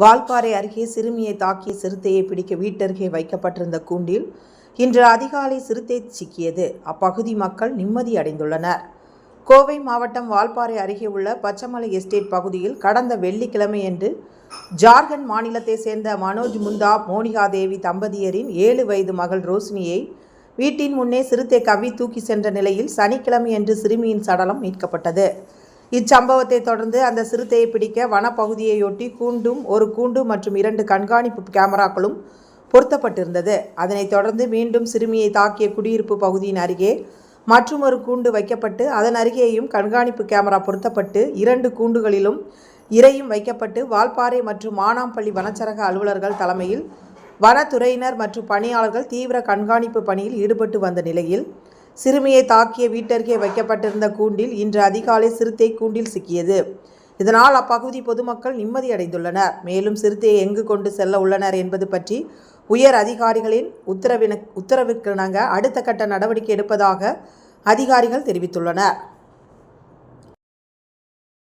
வால்பாறை அருகே சிறுமியை தாக்கிய சிறுத்தையை பிடிக்க வீட்டருகே வைக்கப்பட்டிருந்த கூண்டில் இன்று அதிகாலை சிறுத்தை சிக்கியது. அப்பகுதி மக்கள் நிம்மதி அடைந்துள்ளனர். கோவை மாவட்டம் வால்பாறை அருகே உள்ள பச்சமலை எஸ்டேட் பகுதியில் கடந்த வெள்ளிக்கிழமையன்று ஜார்க்கண்ட் மாநிலத்தை சேர்ந்த மனோஜ் முந்தா மோனிகா தேவி தம்பதியரின் ஏழு வயது மகள் ரோஷினியை வீட்டின் முன்னே சிறுத்தை கவி தூக்கி சென்ற நிலையில் சனிக்கிழமையன்று சிறுமியின் சடலம் மீட்கப்பட்டது. இச்சம்பவத்தை தொடர்ந்து அந்த சிறுத்தையை பிடிக்க வனப்பகுதியையொட்டி கூண்டும் ஒரு கூண்டு மற்றும் இரண்டு கண்காணிப்பு கேமராக்களும் பொருத்தப்பட்டிருந்தது. அதனைத் தொடர்ந்து மீண்டும் சிறுமியை தாக்கிய குடியிருப்பு பகுதியின் அருகே மற்றும் ஒரு கூண்டு வைக்கப்பட்டு அதன் அருகேயும் கண்காணிப்பு கேமரா பொருத்தப்பட்டு இரண்டு கூண்டுகளிலும் இரையும் வைக்கப்பட்டு வால்பாறை மற்றும் மானாம்பள்ளி வனச்சரக அலுவலர்கள் தலைமையில் வனத்துறையினர் மற்றும் பணியாளர்கள் தீவிர கண்காணிப்பு பணியில் ஈடுபட்டு வந்த நிலையில் சிறுமியை தாக்கிய வீட்டருகே வைக்கப்பட்டிருந்த கூண்டில் இன்று அதிகாலை சிறுத்தை கூண்டில் சிக்கியது. இதனால் அப்பகுதி பொதுமக்கள் நிம்மதியடைந்துள்ளனர் மேலும் சிறுத்தையை எங்கு கொண்டு செல்ல உள்ளனர் என்பது பற்றி உயர் அதிகாரிகளின் உத்தரவின உத்தரவிற்கிணங்க அடுத்த கட்ட நடவடிக்கை எடுப்பதாக அதிகாரிகள் தெரிவித்துள்ளனர்.